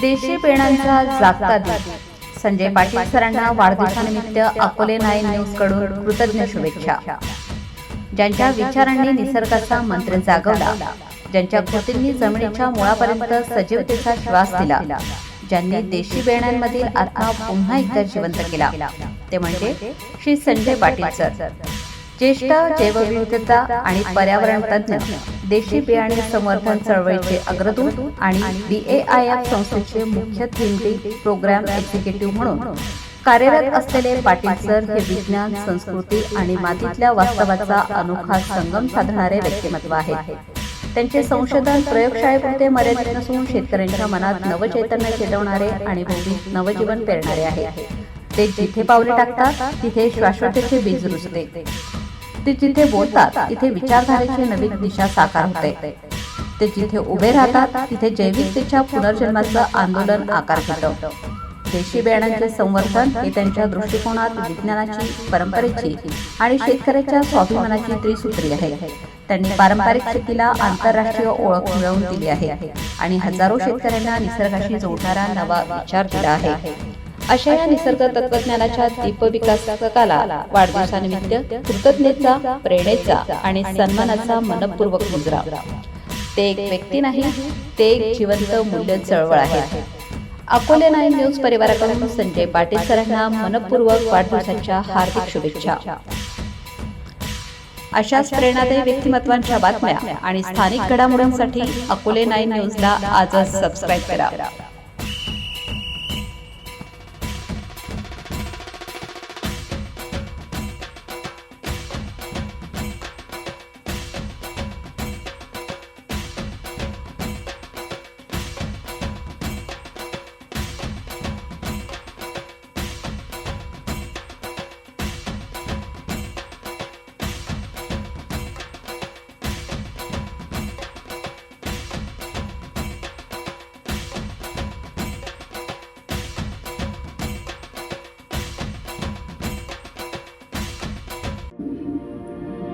देशी पेणांचा जागता दिन संजय पाटील सरांना वाढदिवसानिमित्त अकोले नाईन न्यूजकडून कृतज्ञ शुभेच्छा. ज्यांच्या विचारांनी निसर्गाचा मंत्र जागवला ज्यांच्या कृतींनी जमिनीच्या मुळापर्यंत सजीवतेचा श्वास दिला ज्यांनी देशी बेण्यांमधील आत्मा पुन्हा एकदा जिवंत केला ते म्हणजे श्री संजय पाटील सर. ज्येष्ठ जैवविविधता आणि पर्यावरण तज्ज्ञ देशी बियाणे संवर्धन चळवळीचे अग्रदूत आणि बीएआयएफ संस्थेचे मुख्य लीड प्रोग्राम एक्झिक्युटिव्ह म्हणून कार्यरत असलेले पाटील सर हे विज्ञान संस्कृती आणि मातीतल्या वास्तवाचा अनोखा संगम साधणारे व्यक्तिमत्व आहे. त्यांचे संशोधन प्रयोगशाळेपुरते मर्यादित नसून शेतकऱ्यांच्या मनात नवचैतन्य चेतवणारे आणि भौतिक नवजीवन पेरणारे आहे ते जिथे पावले टाकतात तिथे शाश्वतेचे बीज रुजते. ते जिथे बोलतात तिथे विचारधारेची नवीन दिशा साकार होते. ते जिथे उभे राहतात तिथे जैविकतेच्या पुनर्जन्माचं आंदोलन आकार घेतं. देशी बियाणांचे संवर्धन हे त्यांच्या दृष्टिकोनात विज्ञानाची परंपरेची आणि शेतकऱ्याच्या स्वाभिमानाची त्रिसूत्री आहे. त्यांनी पारंपरिक शेतीला आंतरराष्ट्रीय ओळख मिळवून दिली आहे आणि हजारो शेतकऱ्यांना निसर्गाशी जोडणारा नवा विचार दिला आहे. अशा या निसर्ग तत्वज्ञानाच्या दीप विकासकाला वाढदिवसानिमित्त कृतज्ञतेचा प्रेरणेचा आणि सन्मानाचा मनपूर्वक मुजरा ते एक व्यक्ती नाही ते एक जिवंत मूल्य चळवळ आहे. अकोले नाईन न्यूज परिवाराकडून संजय पाटील सरांना मनपूर्वक वाढदिवसाच्या हार्दिक शुभेच्छा. अशाच प्रेरणादायी व्यक्तिमत्वांच्या बातम्या आणि स्थानिक घडामोडींसाठी अकोले नाईन न्यूजला आजच सबस्क्राईब करा.